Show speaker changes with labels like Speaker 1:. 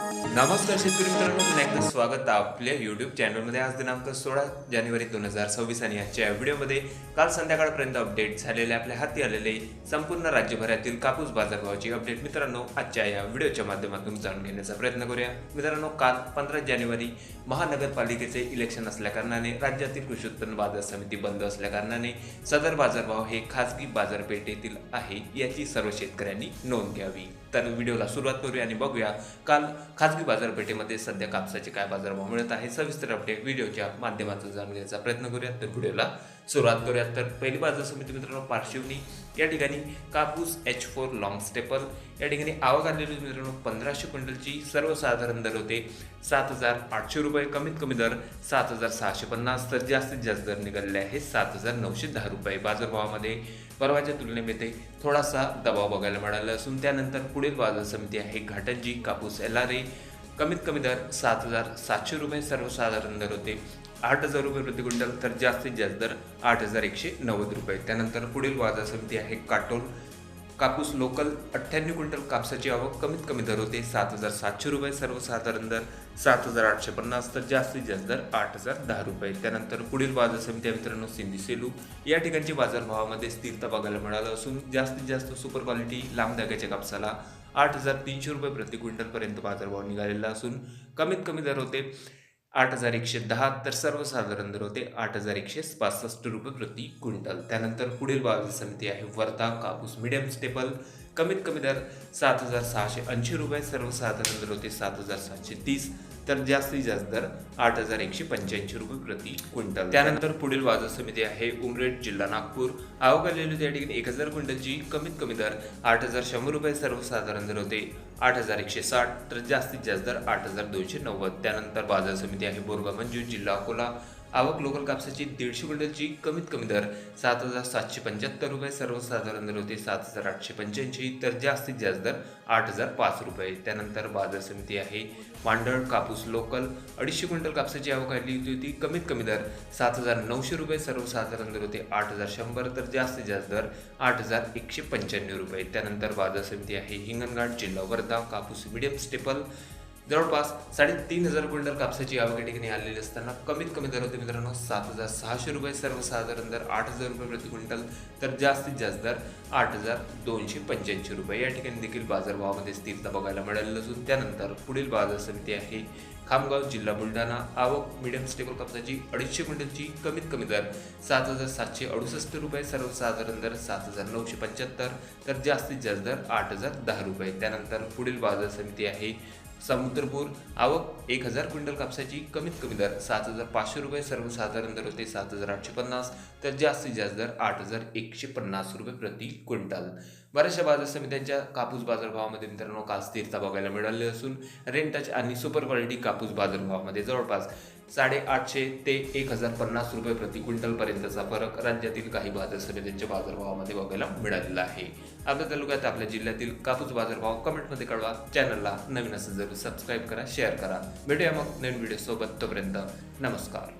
Speaker 1: नमस्कार शेतकरी मित्रांनो पुन्हा एकदा स्वागत आपल्या युट्यूब चॅनलमध्ये आज दिनांक सोळा जानेवारी दोन हजार सव्वीस आणि आजच्या व्हिडिओमध्ये काल संध्याकाळपर्यंत अपडेट झालेले आपल्या हाती आलेले संपूर्ण राज्यभरातील कापूस बाजारभावाची अपडेट मित्रांनो आजच्या या व्हिडिओच्या माध्यमातून जाणून घेण्याचा प्रयत्न करूया. मित्रांनो काल पंधरा जानेवारी महानगरपालिकेचे इलेक्शन असल्याकारणाने राज्यातील कृषी उत्पन्न बाजार समिती बंद असल्याकारणाने सदर बाजारभाव हे खासगी बाजारपेठेतील आहे याची सर्व शेतकऱ्यांनी नोंद घ्यावी. तर व्हिडिओला सुरुवात करूया आणि बघूया काल खाजगी बाजारपेठेमध्ये सध्या कापसाचे काय बाजारभाव मिळत आहे सविस्तर अपडेट व्हिडिओच्या माध्यमातून जाणून घ्यायचा प्रयत्न करूया. तर व्हिडिओला सुरुवात करूया. तर पहिली बाजार समिती मित्रांनो पार्श्वनी. या ठिकाणी कापूस एच फोर लॉंग स्टेपल या ठिकाणी आवक आलेली मित्रांनो पंधराशे क्विंटलची सर्वसाधारण दर होते. सात हजार आठशे रुपये कमीत कमी दर सात हजार सहाशे पन्नास. तर जास्तीत जास्त दर निघालेले आहे सात हजार नऊशे दहा रुपये बाजारभावामध्ये. परवाच्या तुलनेमध्ये थोडासा दबाव बघायला मिळाला असून त्यानंतर पुढील बाजार समिती आहे घाटंजी कापूस एल आर ए कमीत कमी दर सात हजार सातशे रुपये सर्वसाधारण दर होते. आठ हजार रुपये प्रति क्विंटल तर जास्तीत जास्त दर आठ हजार एकशे नव्वद रुपये. त्यानंतर पुढील बाजार समिती आहे काटोल. कापूस लोकल अठ्ठ्याण्णव क्विंटल कापसाची आवक कमीत कमी दर होते. सात हजार सातशे रुपये सर्वसाधारण दर सात हजार आठशे पन्नास तर जास्तीत जास्त दर आठ हजार दहा रुपये. त्यानंतर पुढील बाजार समित्या मित्रांनो सिंधी सेलू. या ठिकाणची बाजारभावामध्ये स्थिरता बघायला मिळालं असून जास्तीत जास्त सुपर क्वालिटी लांब धाग्याच्या कापसाला आठ हजार तीनशे रुपये प्रति क्विंटलपर्यंत बाजारभाव निघालेला असून कमीत कमी दर होते. आठ हजार एकशे दहा तर सर्वसाधारण दर होते आठ हजार एकशे पासष्ट रुपये प्रति क्विंटल. त्यानंतर पुढील बाजार समिती आहे वर्धा कापूस मिडियम स्टेपल कमीत कमी दर सात हजार सहाशे ऐंशी रुपये सर्वसाधारण दर होते सात हजार सातशे तीस तर जास्तीत जास्त दर आठ हजार एकशे पंच्याऐंशी रुपये प्रति क्विंटल. त्यानंतर पुढील बाजार समिती आहे उमरेड जिल्हा नागपूर. आवक आलेली त्या ठिकाणी एक हजार क्विंटलची. कमीत कमी दर आठ हजार शंभर रुपये सर्वसाधारण दर होते आठ हजार एकशे साठ तर जास्तीत जास्त दर आठ हजार दोनशे नव्वद. त्यानंतर बाजार समिती आहे बोरगा मंजू जिल्हा अकोला. आवक लोकल कापसाची दीडशे क्विंटलची कमीत कमी दर सात हजार सातशे पंच्याहत्तर रुपये सर्वसाधारण दर होते सात हजार आठशे पंच्याऐंशी तर जास्तीत जास्त दर आठ हजार पाच रुपये. त्यानंतर बाजार समिती आहे. मांडळ कापूस लोकल अडीचशे क्विंटल कापसाची आवक आली होती कमीत कमी दर सात हजार नऊशे रुपये सर्वसाधारण दर होते आठ हजार शंभर तर जास्तीत जास्त दर आठ हजार एकशे पंच्याण्णव रुपये. त्यानंतर बाजार समिती आहे हिंगणघाट जिल्हा वर्धा कापूस मिडियम स्टेपल जवळपास साडेतीन हजार क्विंटल कापसाची आवक या ठिकाणी आलेली असताना कमीत कमी दर होते मित्रांनो सात हजार सहाशे रुपये सर्वसाधारण दर आठ हजार रुपये प्रति क्विंटल तर जास्तीत जास्त दर आठ हजार दोनशे पंच्याऐंशी रुपये. या ठिकाणी देखील बाजारभावामध्ये स्थिरता बघायला मिळालेलं असून त्यानंतर पुढील बाजार समिती आहे खामगाव जिल्हा बुलढाणा. आवक मिडियम स्टेबल कापसाची अडीचशे क्विंटलची कमीत कमी दर सात हजार सातशे अडुसष्ट रुपये सर्वसाधारण दर सात हजार नऊशे पंच्याहत्तर तर जास्तीत जास्त दर आठ हजार दहा रुपये. त्यानंतर पुढील बाजार समिती आहे समुद्रपूर आवक एक हजार क्विंटल कापसाची कमीत कमी दर सात हजार पाचशे रुपये सर्वसाधारण दर होते सात हजार आठशे पन्नास तर जास्तीत जास्त दर आठ हजार एकशे पन्नास रुपये प्रति क्विंटल. बऱ्याचशा बाजार समित्यांच्या कापूस बाजारभावामध्ये मित्रांनो काल स्थिरता बघायला मिळाली असून रेंटच आणि सुपर क्वालिटी कापूस बाजारभावामध्ये जवळपास साडेआठशे ते एक हजार पन्नास रुपये प्रति क्विंटलपर्यंतचा फरक राज्यातील काही बाजार समित्यांच्या बाजारभावामध्ये बघायला मिळालेला आहे. आपल्या तालुक्यात आपल्या जिल्ह्यातील कापूस बाजारभाव कमेंटमध्ये कळवा. चॅनलला नवीन असेल जरूर सबस्क्राईब करा शेअर करा. भेटूया मग नवीन व्हिडिओ सोबत तोपर्यंत नमस्कार.